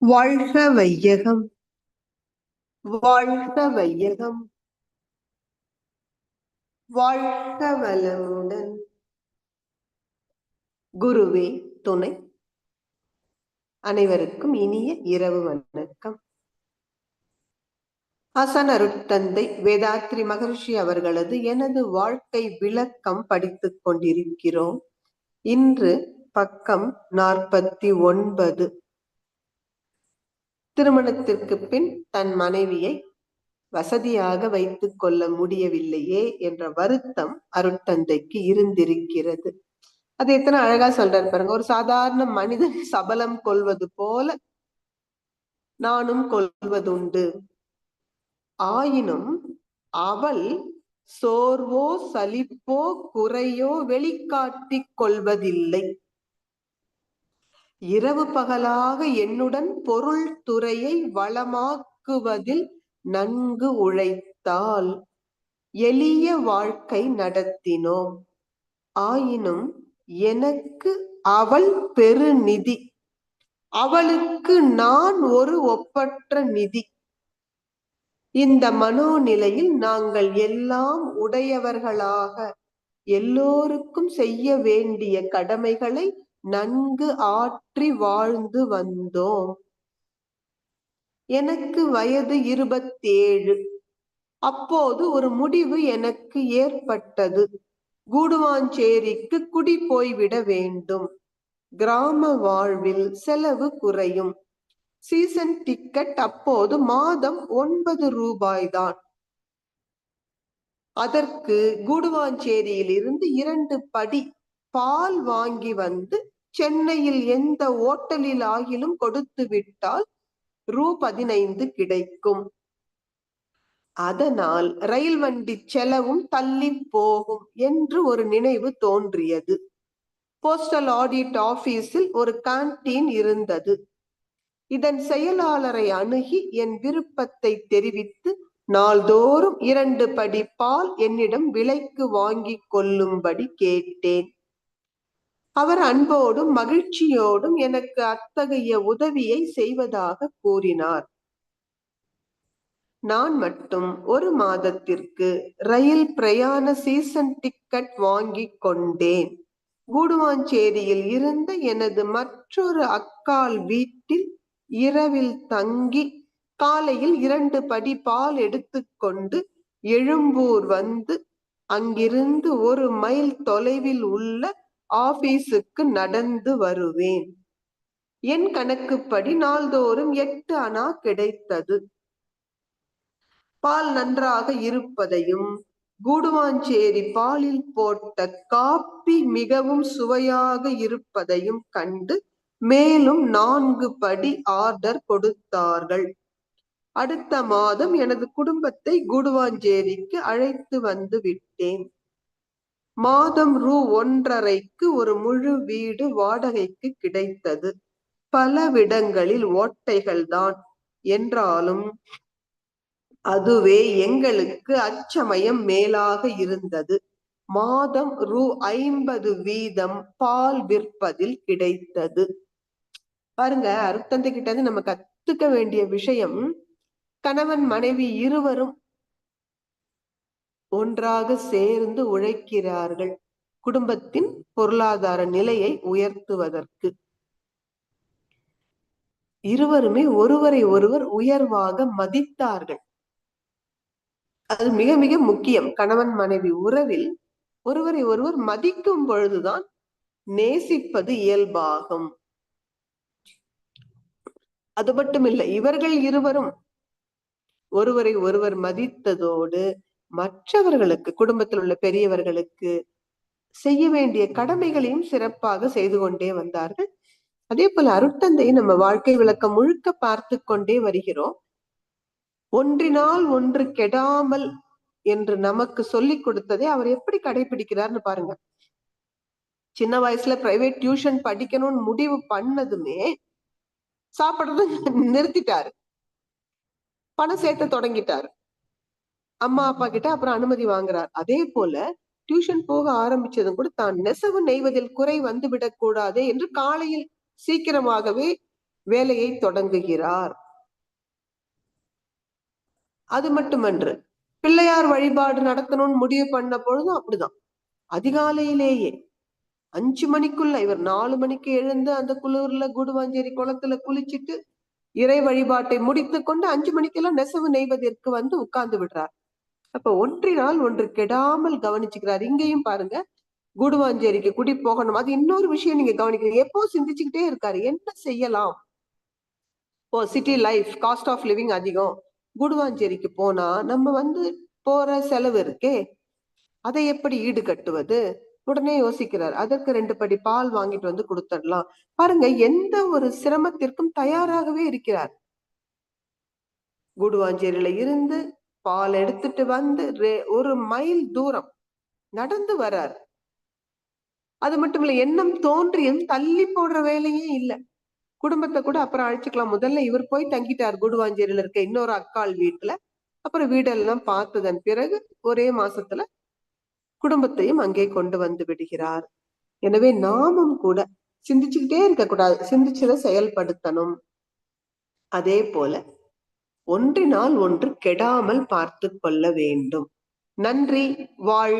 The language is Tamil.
வாழ்க வையகம். வாழ்க வையகம். வாழ்க வளமுடன். குருவே துணை. அனைவருக்கும் இனிய இரவு வணக்கம். அசன் அருட்தந்தை வேதாத்ரி மகர்ஷி அவர்களது எனது வாழ்க்கை விளக்கம் படித்துக் கொண்டிருக்கிறோம். இன்று பக்கம் நாற்பத்தி ஒன்பது. திருமணத்திற்கு பின் தன் மனைவியை வசதியாக வைத்துக் கொள்ள முடியவில்லையே என்ற வருத்தம் அருட்தந்தைக்கு இருந்திருக்கிறது. அது எத்தனை அழகா சொல்றாரு பாருங்க. ஒரு சாதாரண மனிதன் சபலம் கொள்வது போல நானும் கொள்வதுண்டு. ஆயினும் அவள் சோர்வோ சலிப்போ குறையோ வெளிக்காட்டிக் கொள்வதில்லை. இரவு பகலாக என்னுடன் பொருள் துறையை வளமாக்குவதில் நன்கு உழைத்தால் எளிய வாழ்க்கை நடத்தினோம். ஆயினும் எனக்கு அவள் பெருநிதி. அவளுக்கு நான் ஒரு ஒப்பற்ற நிதி. இந்த மனோநிலையில் நாங்கள் எல்லாம் உடையவர்களாக எல்லோருக்கும் செய்ய வேண்டிய கடமைகளை நன்கு ஆற்றி வாழ்ந்து வந்தோம். எனக்கு வயது இருபத்தேழு. அப்போது ஒரு முடிவு எனக்கு ஏற்பட்டது. கூடுவாஞ்சேரிக்கு குடி போய்விட வேண்டும். கிராம வாழ்வில் செலவு குறையும். சீசன் டிக்கெட் அப்போது மாதம் ஒன்பது ரூபாய்தான். அதற்கு கூடுவாஞ்சேரியில் இருந்து இரண்டு படி பால் வாங்கி வந்து சென்னையில் எந்த ஓட்டலில் ஆகிலும் கொடுத்து விட்டால் ரூ பதினைந்து கிடைக்கும். அதனால் ரயில் வண்டி செலவும் தள்ளி போகும் என்று ஒரு நினைவு தோன்றியது. போஸ்டல் ஆடிட் ஆபீஸில் ஒரு கேன்டீன் இருந்தது. இதன் செயலாளரை அணுகி என் விருப்பத்தை தெரிவித்து நாள்தோறும் இரண்டு படி பால் என்னிடம் விலைக்கு வாங்கிக் கொள்ளும்படி கேட்டேன். அவர் அன்போடும் மகிழ்ச்சியோடும் எனக்கு அத்தகைய உதவியை செய்வதாக கூறினார். நான் மட்டும் ஒரு மாதத்திற்கு ரயில் பிரயாண சீசன் டிக்கெட் வாங்கி கொண்டேன். கூடுவாஞ்சேரியில் இருந்த எனது மற்றொரு அக்கால் வீட்டில் இரவில் தங்கி காலையில் இரண்டு படி பால் எடுத்துக்கொண்டு எழும்பூர் வந்து அங்கிருந்து ஒரு மைல் தொலைவில் உள்ள ஆபீஸுக்கு நடந்து வருவேன். என் கணக்குப்படி நாள்தோறும் எட்டு அணா கிடைத்தது. பால் நன்றாக இருப்பதையும் கூடுவாஞ்சேரி பாலில் போட்ட காப்பி மிகவும் சுவையாக இருப்பதையும் கண்டு மேலும் நான்கு படி ஆர்டர் கொடுத்தார்கள். அடுத்த மாதம் எனது குடும்பத்தை கூடுவாஞ்சேரிக்கு அழைத்து வந்து விட்டேன். மாதம் ரூ ஒன்றரைக்கு ஒரு முழு வீடு வாடகைக்கு கிடைத்தது. பலவிடங்களில் ஓட்டைகள் தான். என்றாலும் அதுவே எங்களுக்கு அச்சமயம் மேலாக இருந்தது. மாதம் ரூ ஐம்பது வீதம் பால் விற்பதில் கிடைத்தது. பாருங்க அருத்தந்தை கிட்ட நம்ம கத்துக்க வேண்டிய விஷயம் கணவன் மனைவி இருவரும் ஒன்றாக சேர்ந்து உழைக்கிறார்கள். குடும்பத்தின் பொருளாதார நிலையை உயர்த்துவதற்கு. இருவருமே ஒருவரை ஒருவர் உயர்வாக மதித்தார்கள். அது மிக மிக முக்கியம். கணவன் மனைவி உறவில் ஒருவரை ஒருவர் மதிக்கும் பொழுதுதான் நேசிப்பது இயல்பாகும். அது மட்டுமில்லை இவர்கள் இருவரும் ஒருவரை ஒருவர் மதித்ததோடு மற்றவர்களுக்கு குடும்பத்தில் உள்ள பெரியவர்களுக்கு செய்ய வேண்டிய கடமைகளையும் சிறப்பாக செய்து கொண்டே வந்தார்கள். அதே போல அருட்தந்தை நம்ம வாழ்க்கை விளக்கம் முழுக்க பார்த்து கொண்டே வருகிறோம். ஒன்றினால் ஒன்று கெடாமல் என்று நமக்கு சொல்லிக் கொடுத்ததை அவர் எப்படி கடைபிடிக்கிறார்னு பாருங்க. சின்ன வயசுல பிரைவேட் டியூஷன் படிக்கணும்னு முடிவு பண்ணதுமே சாப்பிடுறது நிறுத்திட்டாரு. பணம் சேர்த்த தொடங்கிட்டாரு. அம்மா அப்பா கிட்ட அப்புறம் அனுமதி வாங்குறார். அதே போல டியூஷன் போக ஆரம்பிச்சதும் கூட தான் நெசவு நெய்வதில் குறை வந்து விடக்கூடாதே என்று காலையில் சீக்கிரமாகவே வேலையை தொடங்குகிறார். அது மட்டுமன்று பிள்ளையார் வழிபாடு நடத்தணும்னு முடிவு பண்ண பொழுதும் அப்படிதான். அதிகாலையிலேயே அஞ்சு மணிக்குள்ள இவர் நாலு மணிக்கு எழுந்து அந்த குளிர்ல குடுவாஞ்சேரி குளத்துல குளிச்சுட்டு இறை வழிபாட்டை முடித்து கொண்டு அஞ்சு மணிக்கெல்லாம் நெசவு நெய்வதற்கு வந்து உட்கார்ந்து விடுறார். அப்ப ஒன்றினால் ஒன்று கெடாமல் கவனிச்சுக்கிறார். இங்கேயும் பாருங்க குடுவாஞ்சேரிக்கு குடி போகணும். அது இன்னொரு விஷயம் நீங்க கவனிக்கிறீங்க எப்போ சிந்திச்சுக்கிட்டே இருக்காரு? என்ன செய்யலாம்? ஓ city life cost of living அதிகம். குடுவாஞ்சேரிக்கு போனா நம்ம வந்து போற செலவு இருக்கே. அதை எப்படி ஈடு கட்டுவது உடனே யோசிக்கிறார். அதற்கு ரெண்டு படி பால் வாங்கிட்டு வந்து கொடுத்துடலாம். பாருங்க எந்த ஒரு சிரமத்திற்கும் தயாராகவே இருக்கிறார். குடுவாஞ்சேரியில இருந்து பால் எடுத்துட்டு வந்து ஒரு மைல் தூரம் நடந்து வர்றார் அது மட்டும் இல்ல எண்ணம் தோன்றியும் தள்ளி போடுற வேலையே இல்ல. குடும்பத்தை கூட அப்புறம் அழைச்சிக்கலாம். முதல்ல இவர் போய் தங்கிட்டார் குடுவாஞ்சேரியில இருக்க இன்னொரு அக்காள் வீட்டுல. அப்புறம் வீடெல்லாம் பார்த்ததன் பிறகு ஒரே மாசத்துல குடும்பத்தையும் அங்கே கொண்டு வந்து விடுகிறார். எனவே நாமும் கூட சிந்திச்சுக்கிட்டே இருக்கக்கூடாது சிந்திச்சதை செயல்படுத்தணும். அதே போல ஒன்றினால் ஒன்று கெடாமல் பார்த்து கொள்ள வேண்டும். நன்றி வாழ்